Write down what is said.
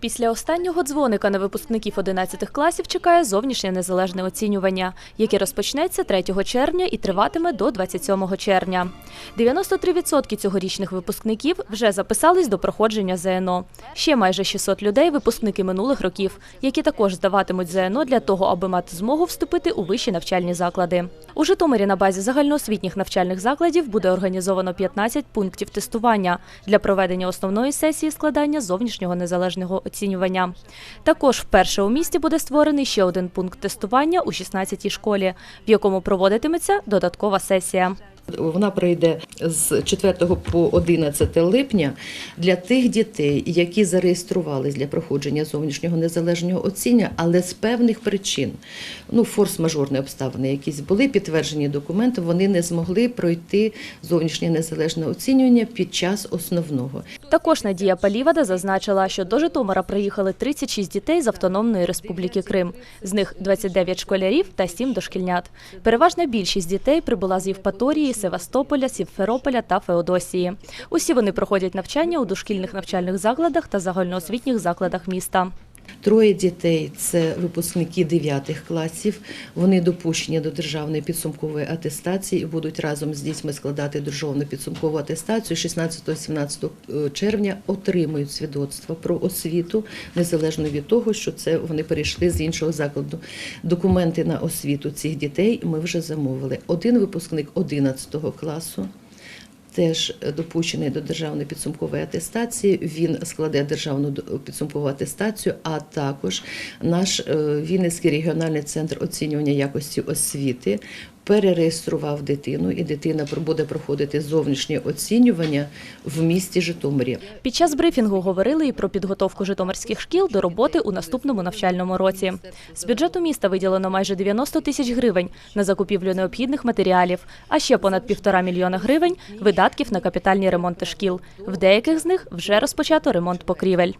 Після останнього дзвоника на випускників 11 класів чекає зовнішнє незалежне оцінювання, яке розпочнеться 3 червня і триватиме до 27 червня. 93% цьогорічних випускників вже записались до проходження ЗНО. Ще майже 600 людей – випускники минулих років, які також здаватимуть ЗНО для того, аби мати змогу вступити у вищі навчальні заклади. У Житомирі на базі загальноосвітніх навчальних закладів буде організовано 15 пунктів тестування для проведення основної сесії складання зовнішнього незалежного оцінювання. Також вперше у місті буде створений ще один пункт тестування у 16-й школі, в якому проводитиметься додаткова сесія. Вона пройде з 4 по 11 липня для тих дітей, які зареєструвались для проходження зовнішнього незалежного оцінювання, але з певних причин, ну форс-мажорні обставини, якісь були підтверджені документи, вони не змогли пройти зовнішнє незалежне оцінювання під час основного. Також Надія Палівада зазначила, що до Житомира приїхали 36 дітей з Автономної Республіки Крим. З них 29 школярів та 7 дошкільнят. Переважна більшість дітей прибула з Євпаторії, Севастополя, Сімферополя та Феодосії. Усі вони проходять навчання у дошкільних навчальних закладах та загальноосвітніх закладах міста. Троє дітей це випускники 9 класів. Вони допущені до державної підсумкової атестації і будуть разом з дітьми складати державну підсумкову атестацію. 16-17 червня отримують свідоцтво про освіту, незалежно від того, що це вони перейшли з іншого закладу. Документи на освіту цих дітей ми вже замовили. Один випускник 11 класу теж допущений до державної підсумкової атестації. Він складе державну підсумкову атестацію, а також наш е, Вінницький регіональний центр оцінювання якості освіти перереєстрував дитину, і дитина буде проходити зовнішнє оцінювання в місті Житомирі. Під час брифінгу говорили і про підготовку житомирських шкіл до роботи у наступному навчальному році. З бюджету міста виділено майже 90 тисяч гривень на закупівлю необхідних матеріалів, а ще понад півтора мільйона гривень видатків на капітальні ремонти шкіл. В деяких з них вже розпочато ремонт покрівель.